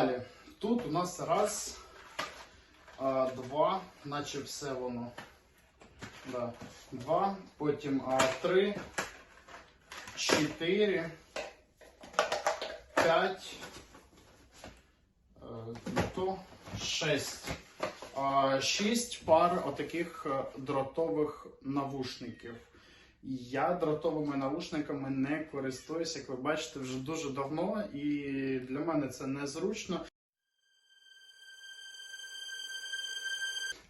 Далі. Тут у нас раз, два, наче все воно. Да. Два, потім а, три, чотири, п'ять, е, то шесть. А, Шість пар отаких е, дротових навушників. Я дротовими навушниками не користуюся, як ви бачите, вже дуже давно, і для мене це незручно.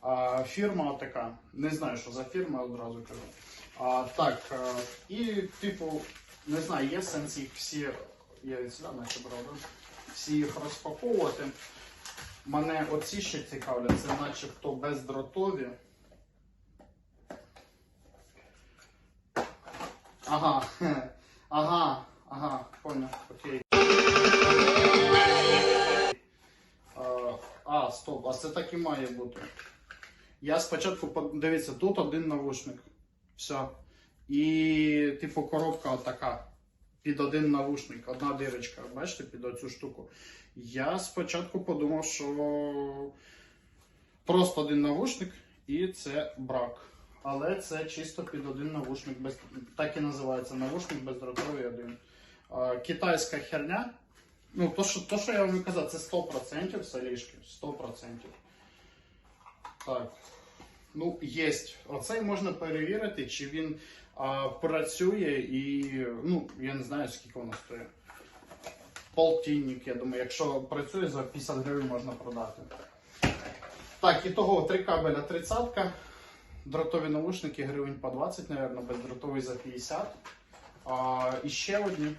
А, фірма така. Не знаю, що за фірма, одразу кажу. А, так, е, і, типу, не знаю, є сенс їх всі. Я від сюди наче брав, да? всі їх розпаковувати. Мене оці ще цікавлять, це начебто бездротові. Ага, ага, ага, понял, окей. А, стоп, а це так і має бути. Я спочатку дивіться, тут один навушник. Все. І, типу, коробка отака. Під один навушник, одна дирочка, бачите, під оцю штуку. Я спочатку подумав, що просто один навушник і це брак. Але це чисто під один навушник, без... так і називається навушник бездротовий один. Китайська херня. Ну, то, що, то, що я вам казав, це 100% солішки. 100%. Так. Ну, є. Оцей можна перевірити, чи він а, працює і. Ну, я не знаю, скільки воно стоїть. Полтинник, я думаю, якщо працює за 50 гривень можна продати. Так, і того три кабеля 30 дротові наушники гривень по 20, мабуть, бездротові за 50. А, і ще одні